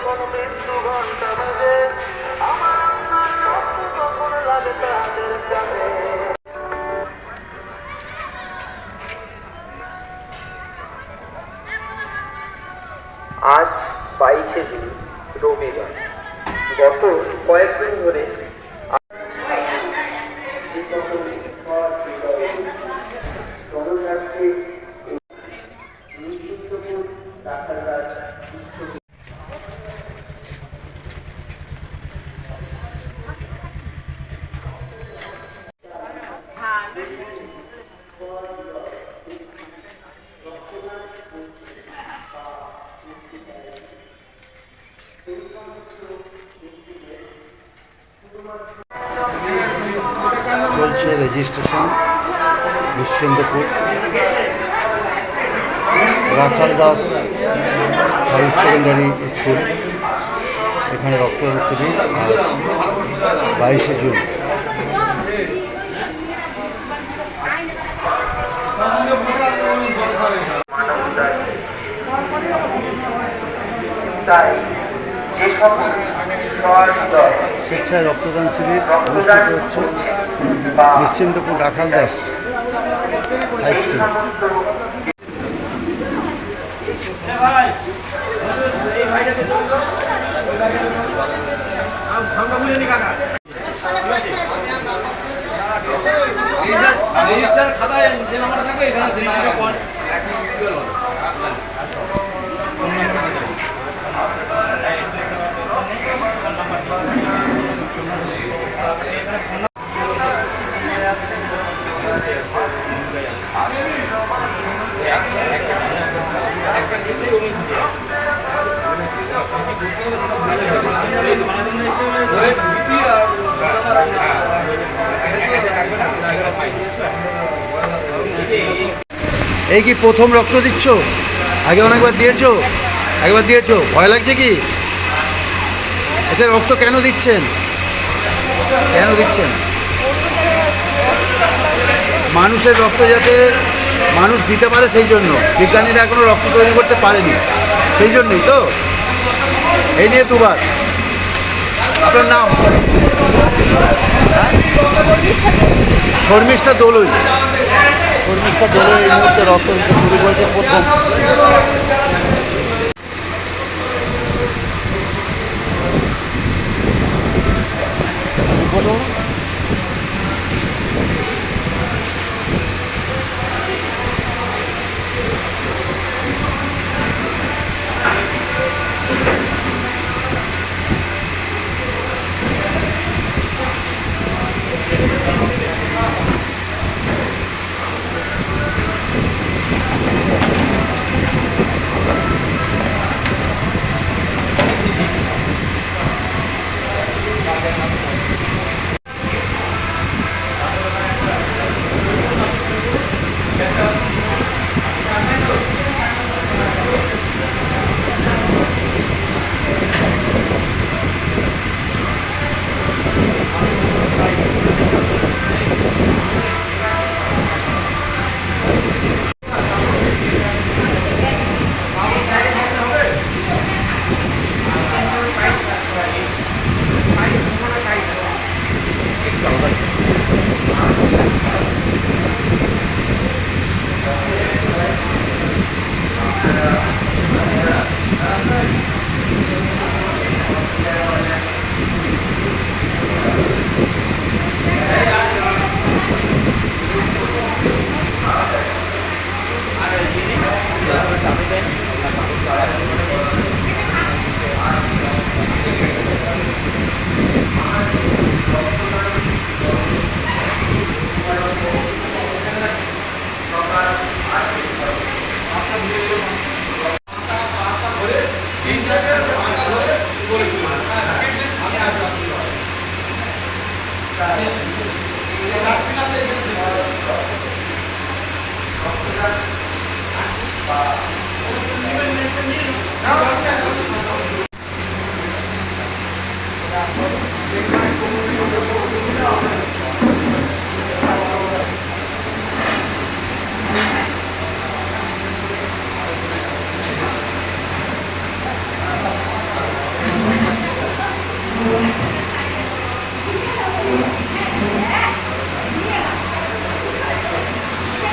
অপূর্বের সুগন্ধ Nischindapur Rakhal Das high secondary school. এখানে রক্তদান শিবির আজ বাইশে জুন। স্বেচ্ছায় রক্তদান শিবির অনুষ্ঠিত হচ্ছে। নিশ্চিন্তপুর রাখাল দাস রেজিস্টার খাতায় যে নাম্বারটা থাকবে এখানে সেই নাম্বারটা। এই কি প্রথম রক্ত দিচ্ছ? আগে অনেকবার দিয়েছ? একবার দিয়েছ? ভয় লাগছে কি? আচ্ছা রক্ত কেন দিচ্ছেন? কেন দিচ্ছেন? মানুষের রক্ত যাতে মানুষ দিতে পারে সেই জন্য। বিজ্ঞানীরা এখনও রক্ত তৈরি করতে পারেনি। সেই জন্যই তো। এই নিয়ে দুবার। আপনার নাম? শর্মিষ্ঠা দোলই। শর্মিষ্ঠা দলে এই মুহূর্তে রক্ত দিতে শুরু করেছে প্রথম।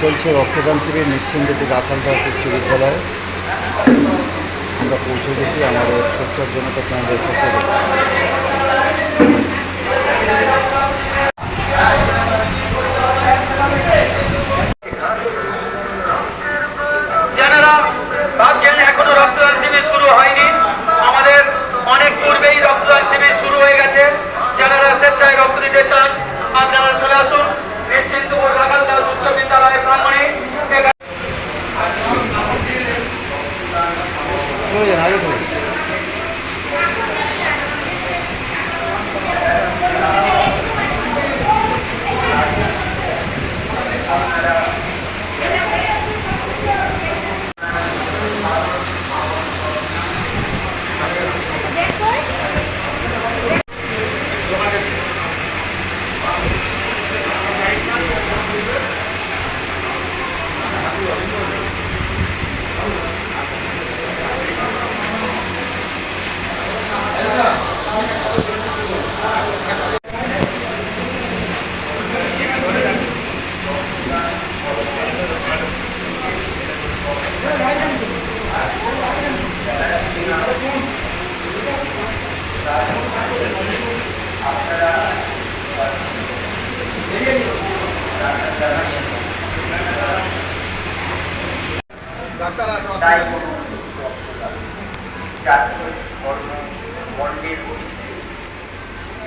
চলছে রক্তদান শিবির নিশ্চিন্তপুর রাখাল দাস উচ্চ বিদ্যালয়ে। আমরা পৌঁছে গেছি আমাদের সোচ্চার জনতা চ্যানেলের পক্ষ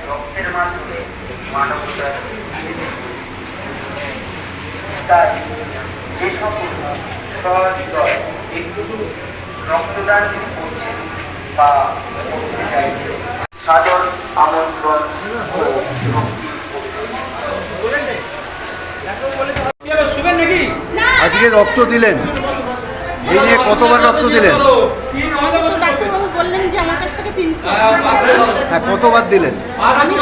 রক্তের মাধ্যমে মানবতার তাই যে সকল সহজ রক্তদান করছেন বা করতে চাইছেন। সাদর আমন্ত্রণ ও আজকে রক্ত দিলেন। এই নিয়ে কতবার রক্ত দিলেন? বললেন যে আমার কাছ থেকে তিনশো। হ্যাঁ কতবার দিলেন? আমি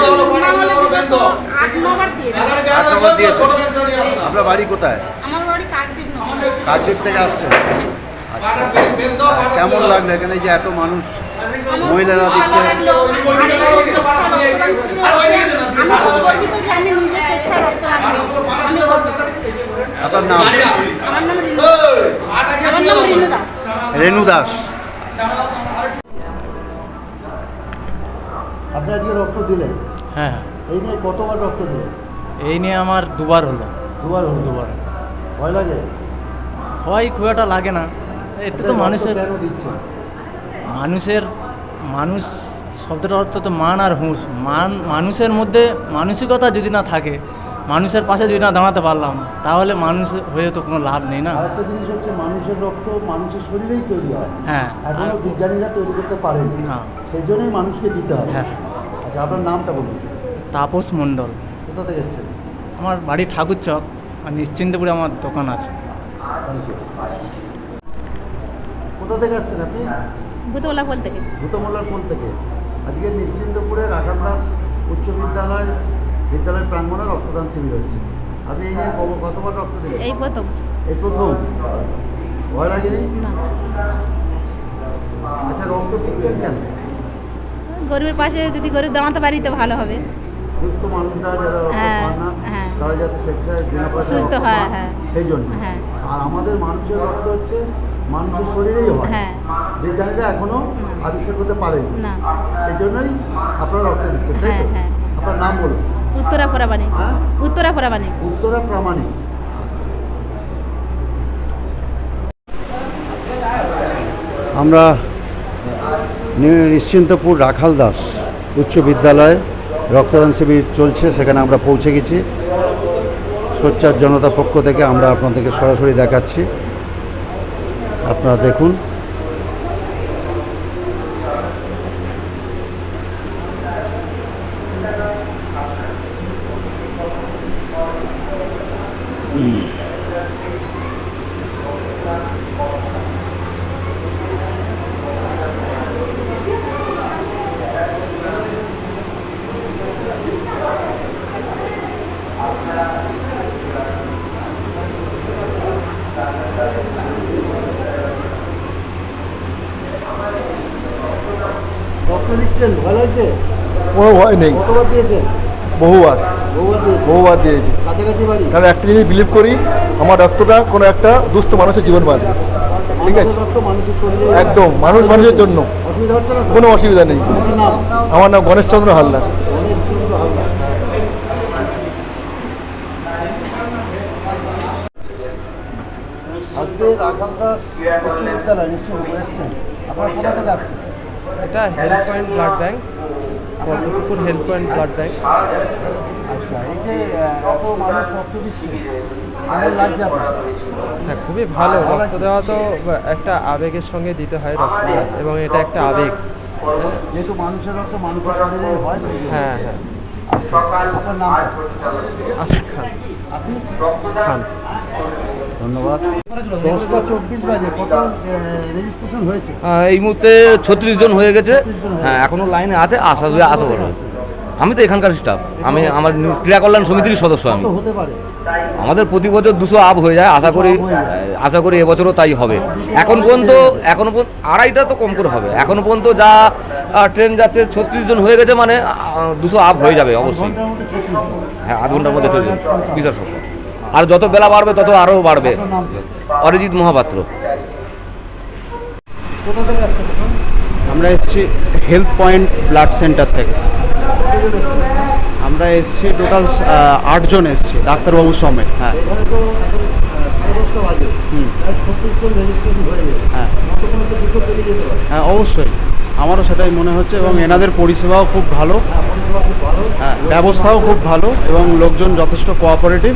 আট নবার দিয়েছি। আট নম্বর দিয়েছেন। আপনার বাড়ি কোথায়? আমার বাড়ি কাকদ্বীপ কাকদ্বীপ থেকে আসছেন। কেমন লাগল এখানে যে এত মানুষ মহিলারা দিচ্ছে? আপনার নাম? আমার নাম রিনু আমার নাম রিনু দাস। রেণু দাস আপনি আজকে রক্ত দিলেন? হ্যাঁ এই নিয়ে কতবার রক্ত দিলেন? এই নিয়ে আমার দুবার হলো। দুবার হলো? দুবার। ভয় লাগে? হয় খুব একটা লাগে না। এটা তো মানুষের মানুষের মানুষ শব্দটার অর্থ তো মান আর হুঁশ। মান মানুষের মধ্যে মানসিকতা যদি না থাকে মানুষের পাশে যদি না দাঁড়াতে পারলাম তাহলে মানুষ হয়ে তো কোনো লাভ নেই না? আরেকটা জিনিস হচ্ছে মানুষের রক্ত মানুষের শরীরেই তৈরি হয়। হ্যাঁ। এখনও বিজ্ঞানীরা তৈরি করতে পারেন। না। সেই জন্যই মানুষকে দিতে হবে। হ্যাঁ। আচ্ছা আপনার নামটা বলুন। তাপস মণ্ডল। কোথা থেকে এসছেন? আমার বাড়ি ঠাকুর চক আর নিশ্চিন্তপুরে আমার দোকান আছে। থ্যাংক ইউ কোথা থেকে আসছেন আপনি? ভূতলা ফল থেকে। ভূতমোল্লার কোন থেকে। আজকে নিশ্চিন্তপুরে রাখাল দাস উচ্চ বিদ্যালয় বিদ্যালয় প্রাঙ্গণে রক্তদান শিবির হচ্ছে। আপনি এই নিয়ে কতবার রক্ত দিলেন? এই প্রথম। এই প্রথম? ভয় লাগেনি? না। আচ্ছা রক্ত দিচ্ছেন কেন? গরিবের পাশে যদি গরিব দাঁড়াতে পারি তো ভালো হবে। সুস্থ মানুষরা যারা রক্ত হ্যাঁ, পান না হ্যাঁ। তারা যাতে স্বেচ্ছায় বিনা সুস্থ হয়, হ্যাঁ। সেই জন্য। হ্যাঁ। আর আমাদের মানুষের রক্ত হচ্ছে মানুষের শরীরেই হয়। হ্যাঁ। বিজ্ঞানীরা এখনও আবিষ্কার করতে পারেনি। না। সেই জন্যই আপনারা রক্ত দিচ্ছেন তাই হ্যাঁ, তো? হ্যাঁ। আপনার নাম বলুন। উত্তরা পরাবাণী হ্যাঁ? উত্তরা পরাবাণী উত্তরা প্রামাণিক আমরা নিশ্চিন্তপুর রাখাল দাস উচ্চ বিদ্যালয় রক্তদান শিবির চলছে সেখানে আমরা পৌঁছে গেছি। সোচ্চার জনতা পক্ষ থেকে আমরা আপনাদেরকে সরাসরি দেখাচ্ছি। আপনারা দেখুন। রক্ত দিচ্ছেন ভালো হয়েছে কোনো ভয় নেই। বহুবার। বহুবার দিয়েছি। কারণ একটা জিনিস বিলিভ করি আমার রক্তটা কোনো একটা দুস্থ মানুষের জীবন বাঁচবে। ঠিক আছে? একদম মানুষ মানুষের জন্য? কোনো অসুবিধা নেই। আমার নাম গণেশচন্দ্র হালদার। গণেশ চন্দ্র হালদার। আজকে রাখাল দাস উচ্চ বিদ্যালয় নিশ্চয় এসছেন। আপনারা কোথা থেকে আসছেন? এটা help point blood bank Padmapukur help point blood bank আচ্ছা এই যে এত মানুষ রক্ত দিচ্ছে কেমন লাগছে আপনার? হ্যাঁ খুবই ভালো রক্ত দেওয়া তো একটা আবেগের সঙ্গে দিতে হয় রক্ত এবং এটা একটা আবেগ। যেহেতু মানুষের রক্ত মানুষের শরীরে হয় হ্যাঁ হ্যাঁ। আপনার নাম? আশিক খান। আশিস খান। ধন্যবাদ। দশটা চব্বিশ বাজে কত রেজিস্ট্রেশন হয়েছে? এই মুহূর্তে ছত্রিশ জন হয়ে গেছে। হ্যাঁ এখনও লাইনে আছে আশা করি আশা করব আমি তো এখানকার স্টাফ আমি আমার ক্রীড়া কল্যাণ সমিতির সদস্য আমি। আমাদের প্রতি বছর দুশো আপ হয়ে যায় আশা করি আশা করি এবছরও তাই হবে। এখন পর্যন্ত এখনও পর্যন্ত আড়াইটা তো কম করে হবে। এখনও পর্যন্ত যা ট্রেন যাচ্ছে ছত্রিশ জন হয়ে গেছে মানে দুশো আপ হয়ে যাবে অবশ্যই। হ্যাঁ আধ ঘণ্টার মধ্যে চলে যাবে বিশাল সংখ্যা। আর যত বেলা বাড়বে তত আরও বাড়বে? অরিজিৎ মহাপাত্র? আমরা এসেছি হেলথ পয়েন্ট ব্লাড সেন্টার থেকে। আমরা এসেছি টোটাল আটজন এসেছি ডাক্তারবাবু সমেত হ্যাঁ। হয়ে হ্যাঁ। হ্যাঁ অবশ্যই। আমারও সেটাই মনে হচ্ছে এবং এনাদের পরিষেবাও খুব ভালো। খুব ভালো। হ্যাঁ ব্যবস্থাও খুব ভালো এবং লোকজন যথেষ্ট কোঅপারেটিভ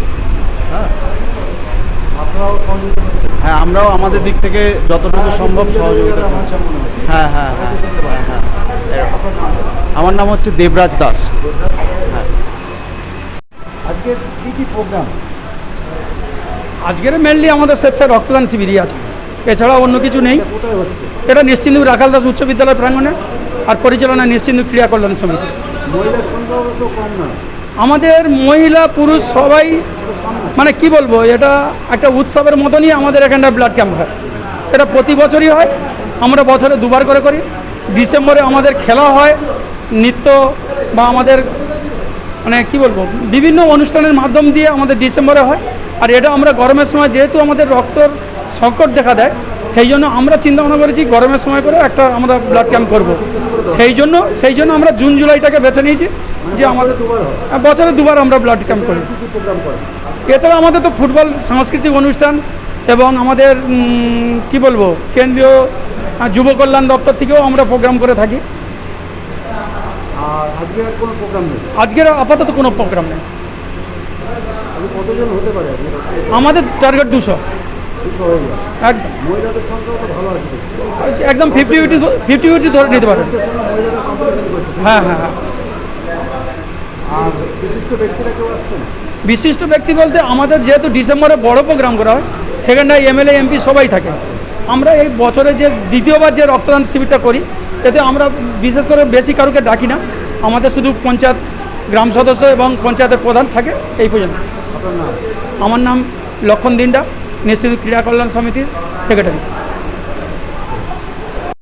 হ্যাঁ আমরাও আমাদের দিক থেকে যতটুকু সম্ভব সহযোগিতা হয় হ্যাঁ হ্যাঁ হ্যাঁ হ্যাঁ হ্যাঁ আমার নাম হচ্ছে দেবরাজ দাস। হ্যাঁ। আজকে কি কি প্রোগ্রাম আজকের মেনলি আমাদের স্বেচ্ছা রক্তদান শিবিরই আছে। এছাড়া অন্য কিছু নেই। এটা নিশ্চিন্দু রাখাল দাস উচ্চ বিদ্যালয় প্রাঙ্গণে আর পরিচালনা নিশ্চিন্দু ক্রিয়া কল্যাণ সমিতি। মহিলার সংখ্যাও তো কম না। আমাদের মহিলা, পুরুষ সবাই মানে কি বলব, এটা একটা উৎসবের মতনই আমাদের এখানটা ব্লাড ক্যাম্প হয়। এটা প্রতি বছরই হয়, আমরা বছরে দুবার করে করি। ডিসেম্বরে আমাদের খেলা হয়, নৃত্য বা আমাদের মানে কি বলব, বিভিন্ন অনুষ্ঠানের মাধ্যম দিয়ে আমাদের ডিসেম্বরে হয়। আর এটা আমরা গরমের সময় যেহেতু আমাদের রক্তর সংকট দেখা দেয়, সেই জন্য আমরা চিন্তা ভাবনা করেছি গরমের সময় করে একটা আমরা ব্লাড ক্যাম্প করব। সেই জন্য সেই জন্য আমরা জুন জুলাইটাকে বেছে নিয়েছি যে আমাদের হ্যাঁ, বছরে দুবার আমরা ব্লাড ক্যাম্প করি। এছাড়া আমাদের তো ফুটবল সাংস্কৃতিক অনুষ্ঠান এবং আমাদের কি বলব কেন্দ্রীয় যুব কল্যাণ দপ্তর থেকেও আমরা প্রোগ্রাম করে থাকি। আজকের আপাতত কোনো প্রোগ্রাম নেই। আমাদের টার্গেট দুশো। একদম। একদম ফিফটি ফিফটি ফিফটি ফিফটি ধরে নিতে পারেন। হ্যাঁ হ্যাঁ হ্যাঁ। বিশিষ্ট ব্যক্তি বলতে আমাদের যেহেতু ডিসেম্বরে বড় প্রোগ্রাম করা হয় সেখানটায় এমএলএ এমপি সবাই থাকে। আমরা এই বছরে যে দ্বিতীয়বার যে রক্তদান শিবিরটা করি এতে আমরা বিশেষ করে বেশি কারোকে ডাকি না। আমাদের শুধু পঞ্চায়েত গ্রাম সদস্য এবং পঞ্চায়েতের প্রধান থাকে এই পর্যন্ত। আমার নাম লক্ষণ দিন্ডা নিশ্চিত ক্রীড়া কল্যাণ সমিতির সেক্রেটারি